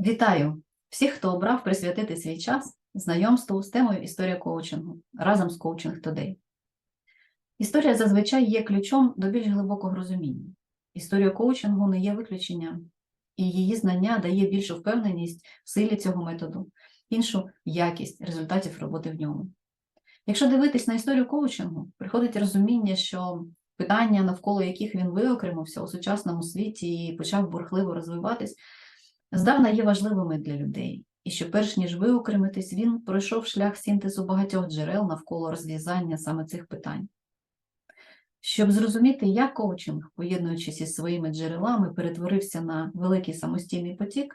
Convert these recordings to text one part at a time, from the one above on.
Вітаю всіх, хто обрав присвятити свій час знайомству з темою історія коучингу разом з Coaching Today. Історія зазвичай є ключом до більш глибокого розуміння. Історія коучингу не є виключенням, і її знання дає більшу впевненість в силі цього методу, іншу якість результатів роботи в ньому. Якщо дивитись на історію коучингу, приходить розуміння, що питання, навколо яких він виокремився у сучасному світі і почав бурхливо розвиватись, здавна є важливими для людей, і що перш ніж виокремитись, він пройшов шлях синтезу багатьох джерел навколо розв'язання саме цих питань. Щоб зрозуміти, як коучинг, поєднуючись із своїми джерелами, перетворився на великий самостійний потік,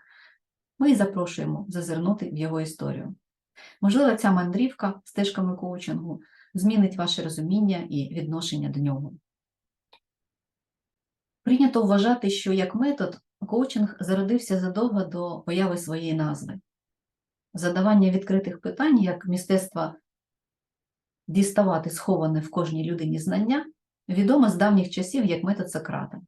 ми і запрошуємо зазирнути в його історію. Можливо, ця мандрівка стежками коучингу змінить ваше розуміння і відношення до нього. Прийнято вважати, що як метод коучинг зародився задовго до появи своєї назви. Задавання відкритих питань як мистецтва діставати сховане в кожній людині знання відоме з давніх часів як метод Сократа.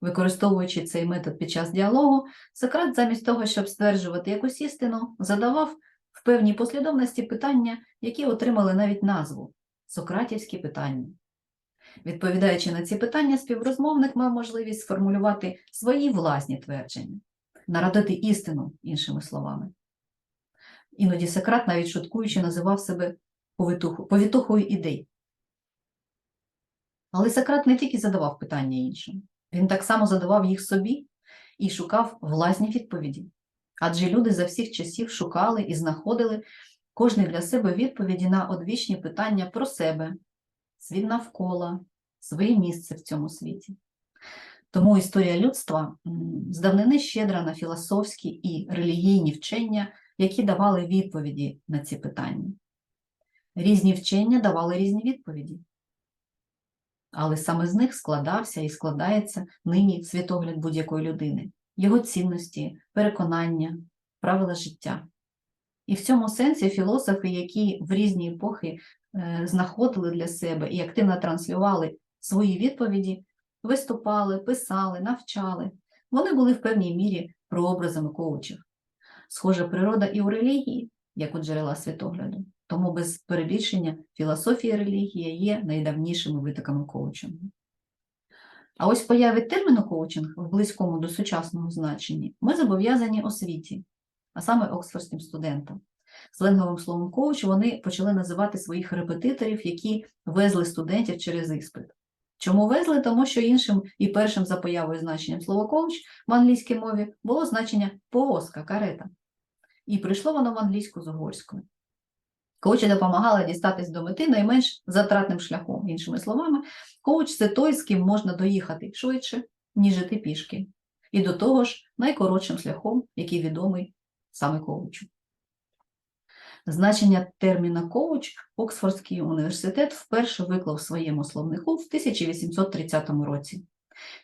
Використовуючи цей метод під час діалогу, Сократ замість того, щоб стверджувати якусь істину, задавав в певній послідовності питання, які отримали навіть назву Сократівські питання. Відповідаючи на ці питання, співрозмовник мав можливість сформулювати свої власні твердження, народити істину, іншими словами. Іноді Сократ, навіть шуткуючи, називав себе повітухою ідей. Але Сократ не тільки задавав питання іншим, він так само задавав їх собі і шукав власні відповіді. Адже люди за всіх часів шукали і знаходили кожний для себе відповіді на одвічні питання про себе, світ навколо, своє місце в цьому світі. Тому історія людства м, з давнини щедра на філософські і релігійні вчення, які давали відповіді на ці питання. Різні вчення давали різні відповіді. Але саме з них складався і складається нині світогляд будь-якої людини, його цінності, переконання, правила життя. І в цьому сенсі філософи, які в різні епохи е, знаходили для себе і активно транслювали свої відповіді, виступали, писали, навчали, вони були в певній мірі прообразами коучів. Схожа природа і у релігії, як у джерела світогляду. Тому без перебільшення філософія і релігія є найдавнішими витоками коучингу. А ось появи терміну коучинг в близькому до сучасного значенні ми зобов'язані освіті, а саме оксфордським студентам. Сленговим словом коуч вони почали називати своїх репетиторів, які везли студентів через іспит. Чому везли? Тому що іншим і першим за появою значенням слова коуч в англійській мові було значення повозка, карета. І прийшло воно в англійську з угорською. Коучі допомагали дістатись до мети найменш затратним шляхом. Іншими словами, коуч це той, з ким можна доїхати швидше, ніж іти пішки. І до того ж, найкоротшим шляхом, який відомий саме коучу. Значення терміна коуч Оксфордський університет вперше виклав своєму словнику в 1830 році.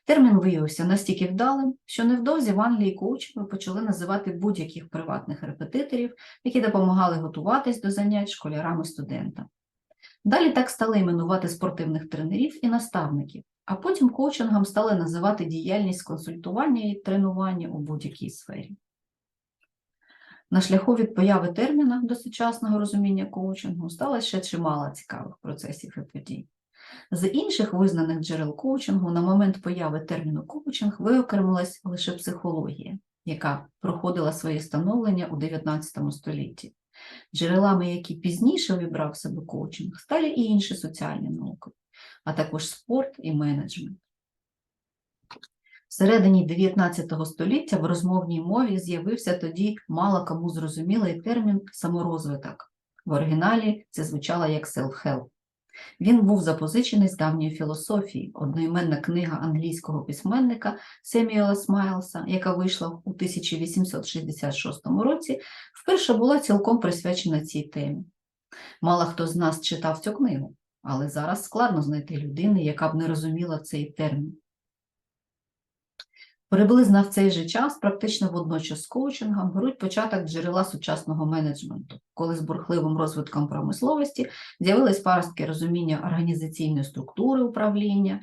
Термін виявився настільки вдалим, що невдовзі в Англії коучами почали називати будь-яких приватних репетиторів, які допомагали готуватись до занять школярами студентам. Далі так стали іменувати спортивних тренерів і наставників, а потім коучингом стали називати діяльність консультування і тренування у будь-якій сфері. На шляху від появи терміна до сучасного розуміння коучингу стало ще чимало цікавих процесів і подій. З інших визнаних джерел коучингу на момент появи терміну коучинг виокремилась лише психологія, яка проходила своє становлення у 19 столітті. Джерелами, які пізніше вібрав в себе коучинг, стали і інші соціальні науки, а також спорт і менеджмент. Всередині 19 століття в розмовній мові з'явився тоді мало кому зрозумілий термін саморозвиток. В оригіналі це звучало як self-help. Він був запозичений з давньої філософії, одноіменна книга англійського письменника Семюела Смайлса, яка вийшла у 1866 році, вперше була цілком присвячена цій темі. Мало хто з нас читав цю книгу, але зараз складно знайти людини, яка б не розуміла цей термін. Приблизно в цей же час, практично водночас з коучингом, беруть початок джерела сучасного менеджменту, коли з бурхливим розвитком промисловості з'явились паростки розуміння організаційної структури управління.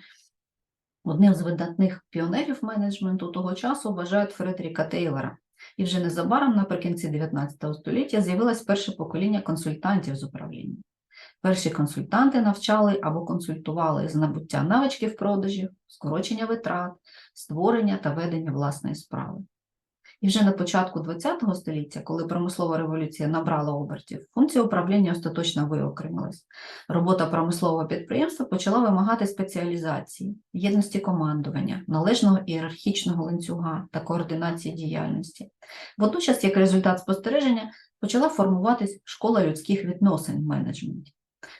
Одним з видатних піонерів менеджменту того часу вважають Фредеріка Тейлора, І вже незабаром, наприкінці 19 століття, з'явилось перше покоління консультантів з управління. Перші консультанти навчали або консультували з набуття навичків продажів, скорочення витрат, створення та ведення власної справи. І вже на початку ХХ століття, коли промислова революція набрала обертів, функція управління остаточно виокремилась. Робота промислового підприємства почала вимагати спеціалізації, єдності командування, належного ієрархічного ланцюга та координації діяльності. Водночас, як результат спостереження, почала формуватись школа людських відносин в менеджменті.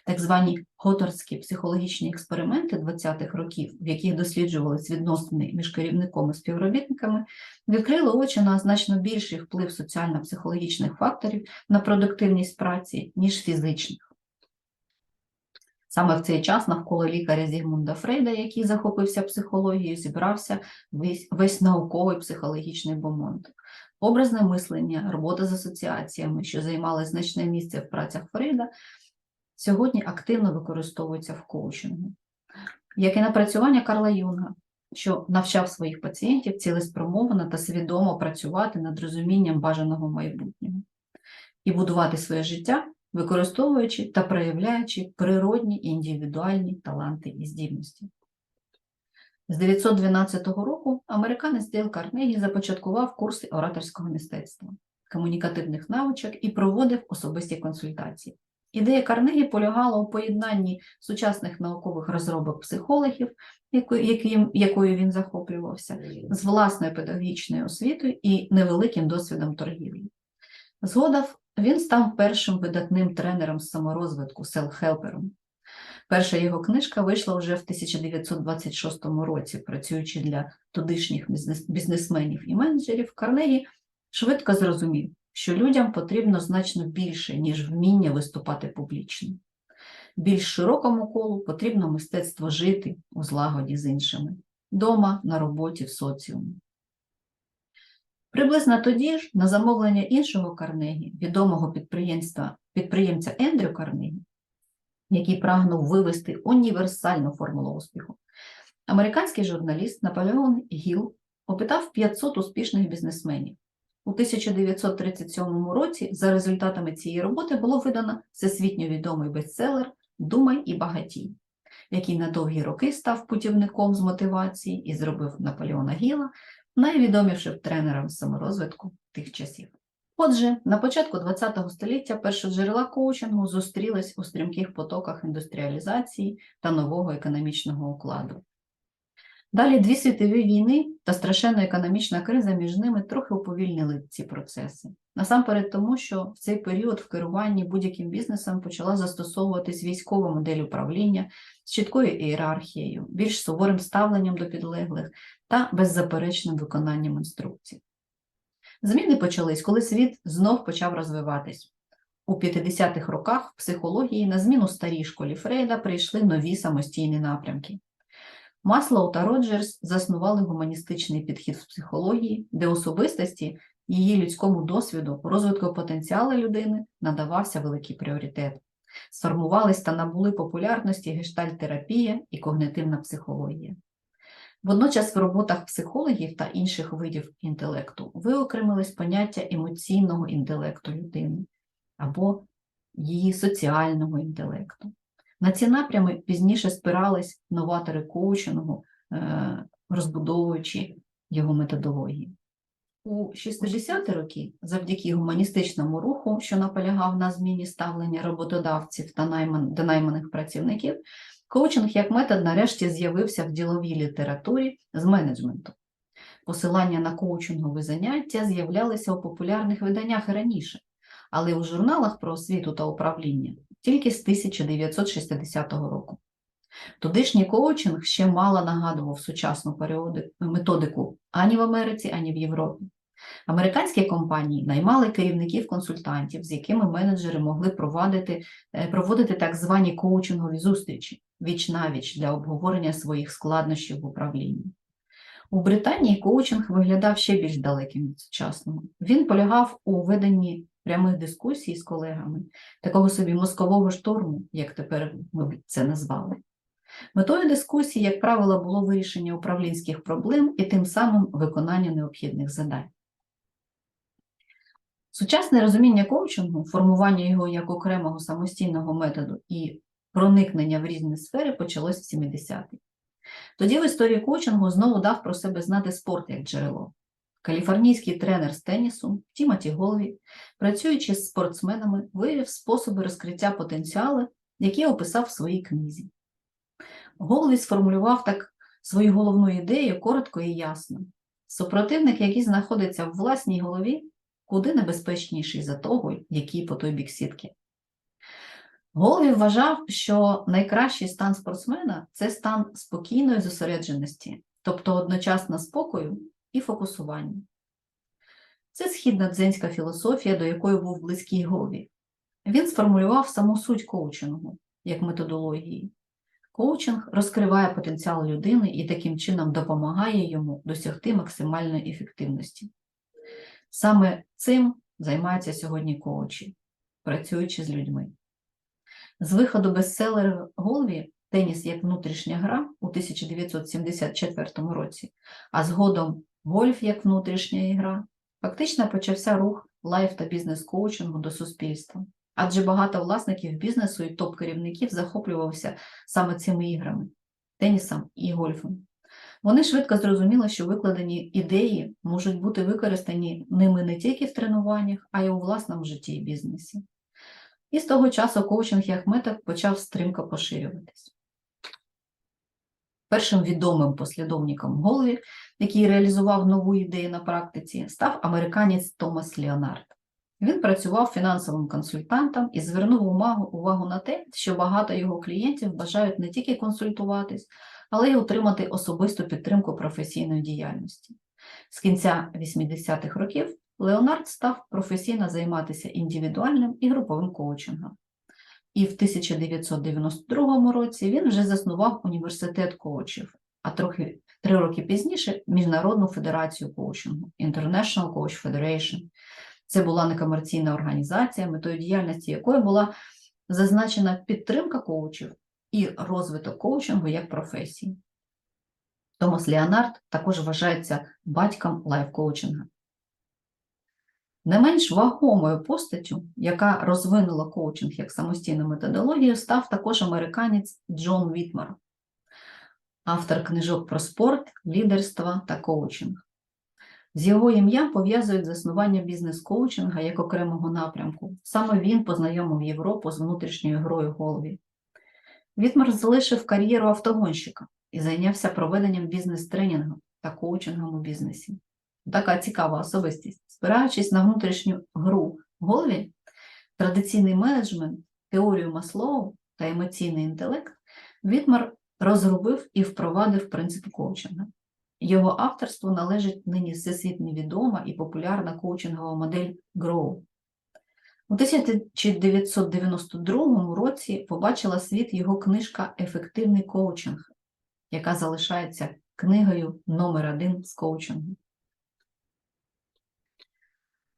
Так звані готорські психологічні експерименти 20-х років, в яких досліджувались відносини між керівником і співробітниками, відкрили очі на значно більший вплив соціально-психологічних факторів на продуктивність праці, ніж фізичних. Саме в цей час навколо лікаря Зігмунда Фрейда, який захопився психологією, зібрався весь, весь науковий психологічний бомонд. Образне мислення, робота з асоціаціями, що займали значне місце в працях Фрейда, сьогодні активно використовуються в коучингу. Як і напрацювання Карла Юнга, що навчав своїх пацієнтів цілеспрямовано та свідомо працювати над розумінням бажаного майбутнього і будувати своє життя, використовуючи та проявляючи природні індивідуальні таланти і здібності. З 912 року американець Дейл Карнегі започаткував курси ораторського мистецтва, комунікативних навичок і проводив особисті консультації. Ідея Карнегі полягала у поєднанні сучасних наукових розробок психологів, яким, якою він захоплювався, з власною педагогічною освітою і невеликим досвідом торгівлі. Згодом він став першим видатним тренером з саморозвитку, селф-хелпером. Перша його книжка вийшла вже в 1926 році, працюючи для тодішніх бізнесменів і менеджерів, Карнегі швидко зрозумів, що людям потрібно значно більше, ніж вміння виступати публічно. Більш широкому колу потрібно мистецтво жити у злагоді з іншими, дома, на роботі, в соціумі. Приблизно тоді ж, на замовлення іншого Карнегі, відомого підприємства, підприємця Ендрю Карнегі, який прагнув вивести універсальну формулу успіху, американський журналіст Наполеон Гіл опитав 500 успішних бізнесменів. У 1937 році за результатами цієї роботи було видано всесвітньо відомий бестселер Думай і багатій, який на довгі роки став путівником з мотивації і зробив Наполеона Гіла найвідомішим тренером саморозвитку тих часів. Отже, на початку ХХ століття перші джерела коучингу зустрілись у стрімких потоках індустріалізації та нового економічного укладу. Далі дві світові війни та страшенна економічна криза між ними трохи уповільнили ці процеси. Насамперед тому, що в цей період в керуванні будь-яким бізнесом почала застосовуватись військова модель управління з чіткою ієрархією, більш суворим ставленням до підлеглих та беззаперечним виконанням інструкцій. Зміни почались, коли світ знов почав розвиватись. У 50-х роках в психології на зміну старій школі Фрейда прийшли нові самостійні напрямки. Маслоу та Роджерс заснували гуманістичний підхід в психології, де особистості, її людському досвіду, розвитку потенціалу людини надавався великий пріоритет. Сформувались та набули популярності гештальтерапія і когнитивна психологія. Водночас в роботах психологів та інших видів інтелекту виокремились поняття емоційного інтелекту людини або її соціального інтелекту. На ці напрями пізніше спирались новатори коучингу, е, розбудовуючи його методології. У 60-ті роки, завдяки гуманістичному руху, що наполягав на зміні ставлення роботодавців та найман, до найманих працівників, коучинг як метод нарешті з'явився в діловій літературі з менеджменту. Посилання на коучингові заняття з'являлися у популярних виданнях раніше, але у журналах про освіту та управління тільки з 1960 року. Тодішній коучинг ще мало нагадував сучасну методику ані в Америці, ані в Європі. Американські компанії наймали керівників-консультантів, з якими менеджери могли проводити, е, проводити так звані коучингові зустрічі віч навіч для обговорення своїх складнощів в управлінні. У Британії коучинг виглядав ще більш далеким від сучасного. Він полягав у веденні прямих дискусій з колегами, такого собі мозкового шторму, як тепер ми це назвали. Метою дискусії, як правило, було вирішення управлінських проблем і тим самим виконання необхідних задань. Сучасне розуміння коучингу, формування його як окремого самостійного методу і проникнення в різні сфери почалось в 70-ті. Тоді в історії коучингу знову дав про себе знати спорт як джерело. Каліфорнійський тренер з тенісу Тімоті Голві, працюючи з спортсменами, виявив способи розкриття потенціалу, які описав в своїй книзі. Голві сформулював так свою головну ідею коротко і ясно. Супротивник, який знаходиться в власній голові, куди небезпечніший за того, який по той бік сітки. Голві вважав, що найкращий стан спортсмена це стан спокійної зосередженості, тобто одночасно спокою і фокусування. Це східна дзенська філософія, до якої був близький Голві. Він сформулював саму суть коучингу як методології. Коучинг розкриває потенціал людини і таким чином допомагає йому досягти максимальної ефективності. Саме цим займаються сьогодні коучі, працюючи з людьми. З виходу бестселера Голві Теніс як внутрішня гра у 1974 році, а згодом гольф як внутрішня ігра, фактично почався рух лайф та бізнес-коучингу до суспільства. Адже багато власників бізнесу і топ-керівників захоплювався саме цими іграми тенісом і гольфом. Вони швидко зрозуміли, що викладені ідеї можуть бути використані ними не тільки в тренуваннях, а й у власному житті і бізнесі. І з того часу коучинг як метод почав стрімко поширюватись. Першим відомим послідовником Голві, який реалізував нову ідею на практиці, став американець Томас Леонард. Він працював фінансовим консультантом і звернув увагу, увагу на те, що багато його клієнтів бажають не тільки консультуватись, але й отримати особисту підтримку професійної діяльності. З кінця 80-х років Леонард став професійно займатися індивідуальним і груповим коучингом. І в 1992 році він вже заснував університет коучів, а трохи три роки пізніше Міжнародну федерацію коучингу International Coach Federation. Це була некомерційна організація, метою діяльності якої була зазначена підтримка коучів і розвиток коучингу як професії. Томас Леонард також вважається батьком лайф-коучинга. Не менш вагомою постаттю, яка розвинула коучинг як самостійну методологію, став також американець Джон Вітмар, автор книжок про спорт, лідерство та коучинг. З його ім'ям пов'язують заснування бізнес-коучинга як окремого напрямку. Саме він познайомив Європу з внутрішньою грою голові. Вітмар залишив кар'єру автогонщика і зайнявся проведенням бізнес-тренінгу та коучингом у бізнесі. Така цікава особистість. Спираючись на внутрішню гру в голові, традиційний менеджмент, теорію Маслоу та емоційний інтелект, Вітмар розробив і впровадив принцип коучинга. Його авторству належить нині всесвітньо відома і популярна коучингова модель GROW. У 1992 році побачила світ його книжка Ефективний коучинг, яка залишається книгою номер один з коучингу.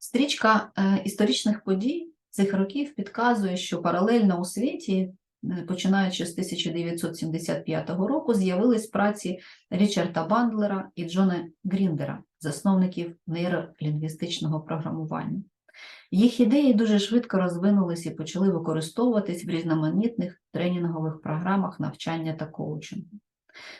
Стрічка е, історичних подій цих років підказує, що паралельно у світі, е, починаючи з 1975 року, з'явились праці Річарда Бандлера і Джона Гріндера, засновників нейролінгвістичного програмування. Їх ідеї дуже швидко розвинулись і почали використовуватись в різноманітних тренінгових програмах навчання та коучингу.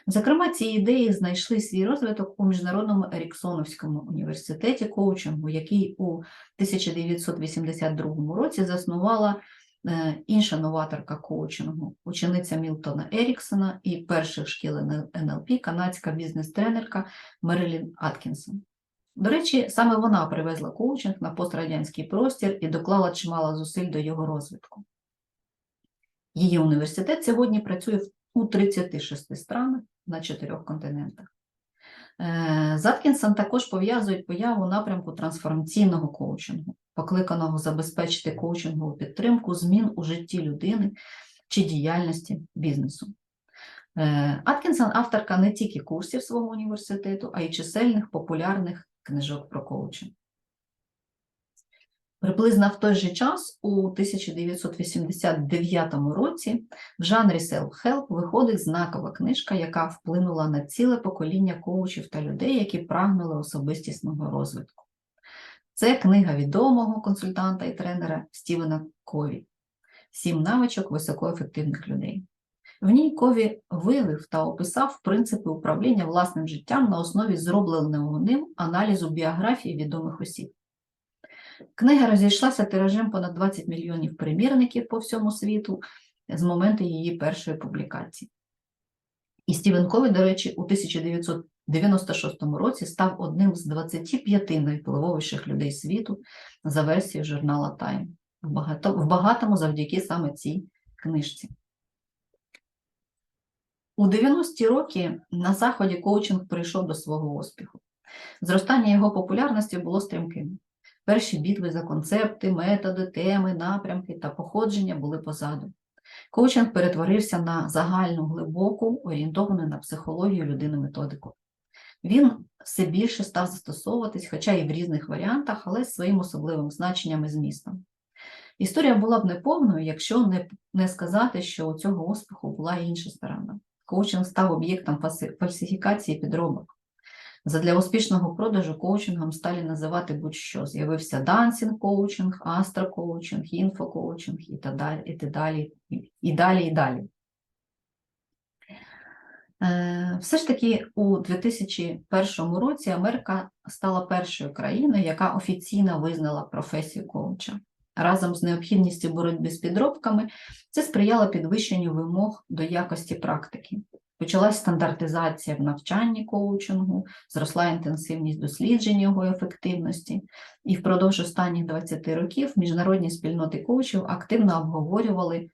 Зокрема, ці ідеї знайшли свій розвиток у Міжнародному Еріксоновському університеті коучингу, який у 1982 році заснувала е, інша новаторка коучингу, учениця Мілтона Еріксона і перших шкіл НЛП, канадська бізнес-тренерка Мерилін Аткінсон. До речі, саме вона привезла коучинг на пострадянський простір і доклала чимало зусиль до його розвитку. Її університет сьогодні працює в у 36 странах на чотирьох континентах. Е, з Аткінсом також пов'язують появу напрямку трансформаційного коучингу, покликаного забезпечити коучингову підтримку змін у житті людини чи діяльності бізнесу. Е, Аткінсон авторка не тільки курсів свого університету, а й чисельних популярних книжок про коучинг. Приблизно в той же час, у 1989 році, в жанрі Self-Help виходить знакова книжка, яка вплинула на ціле покоління коучів та людей, які прагнули особистісного розвитку. Це книга відомого консультанта і тренера Стівена Кові Сім навичок високоефективних людей. В ній Кові виявив та описав принципи управління власним життям на основі зробленого ним аналізу біографії відомих осіб. Книга розійшлася тиражем понад 20 мільйонів примірників по всьому світу з моменту її першої публікації. І Стівен Кові, до речі, у 1996 році став одним з 25 найвпливовіших людей світу за версією журнала Time. В, в багатому завдяки саме цій книжці. У 90-ті роки на Заході коучинг прийшов до свого успіху. Зростання його популярності було стрімким. Перші битви за концепти, методи, теми, напрямки та походження були позаду. Коучинг перетворився на загальну глибоку, орієнтовану на психологію людини методику. Він все більше став застосовуватись, хоча і в різних варіантах, але з своїм особливим значенням і змістом. Історія була б неповною, якщо не, не сказати, що у цього успіху була інша сторона. Коучинг став об'єктом фальсифікації підробок. Задля успішного продажу коучингом стали називати будь-що. З'явився дансінг коучинг, астро-коучинг, інфокоучинг і так далі, і так далі, і- і далі, і далі. Е, Все ж таки у 2001 році Америка стала першою країною, яка офіційно визнала професію коуча. Разом з необхідністю боротьби з підробками це сприяло підвищенню вимог до якості практики. Почалась стандартизація в навчанні коучингу, зросла інтенсивність досліджень його ефективності, і впродовж останніх 20 років міжнародні спільноти коучів активно обговорювали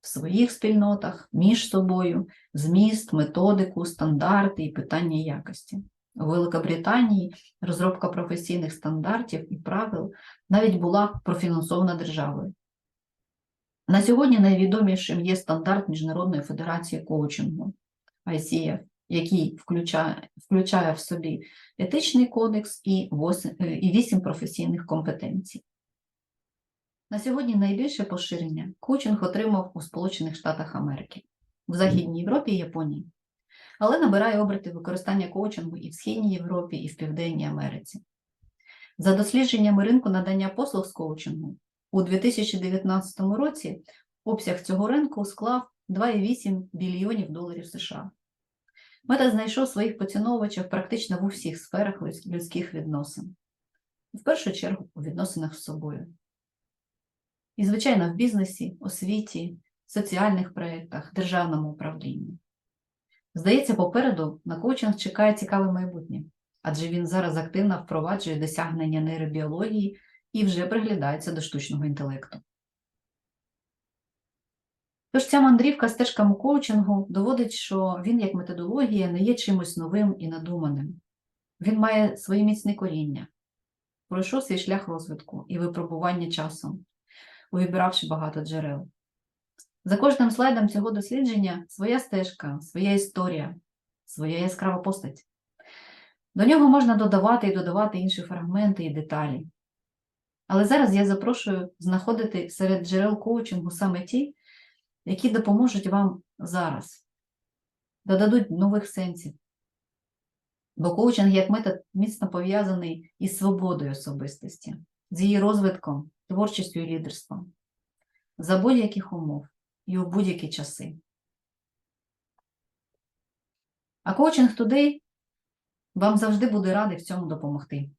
в своїх спільнотах між собою зміст, методику, стандарти і питання якості. У Великобританії розробка професійних стандартів і правил навіть була профінансована державою. На сьогодні найвідомішим є стандарт Міжнародної федерації коучингу ICF, який включає, включає в собі етичний кодекс і вось- е, і вісім професійних компетенцій. На сьогодні найбільше поширення коучинг отримав у Сполучених Штатах Америки, в Західній Європі і Японії, але набирає оберти використання коучингу і в Східній Європі, і в Південній Америці. За дослідженнями ринку надання послуг з коучингу, у 2019 році обсяг цього ринку склав 2,8 білйонів доларів США. Мета знайшов своїх поціновувачів практично в усіх сферах людських відносин. В першу чергу у відносинах з собою. І, звичайно, в бізнесі, освіті, соціальних проєктах, державному управлінні. Здається, попереду на коучинг чекає цікаве майбутнє, адже він зараз активно впроваджує досягнення нейробіології і вже приглядається до штучного інтелекту. Тож ця мандрівка стежками коучингу доводить, що він як методологія не є чимось новим і надуманим. Він має свої міцні коріння, пройшов свій шлях розвитку і випробування часом, увібравши багато джерел. За кожним слайдом цього дослідження своя стежка, своя історія, своя яскрава постать. До нього можна додавати і додавати інші фрагменти і деталі. Але зараз я запрошую знаходити серед джерел коучингу саме ті, які допоможуть вам зараз, додадуть нових сенсів. Бо коучинг як метод міцно пов'язаний із свободою особистості, з її розвитком, творчістю і лідерством, за будь-яких умов і у будь-які часи. А коучинг Today вам завжди буде радий в цьому допомогти.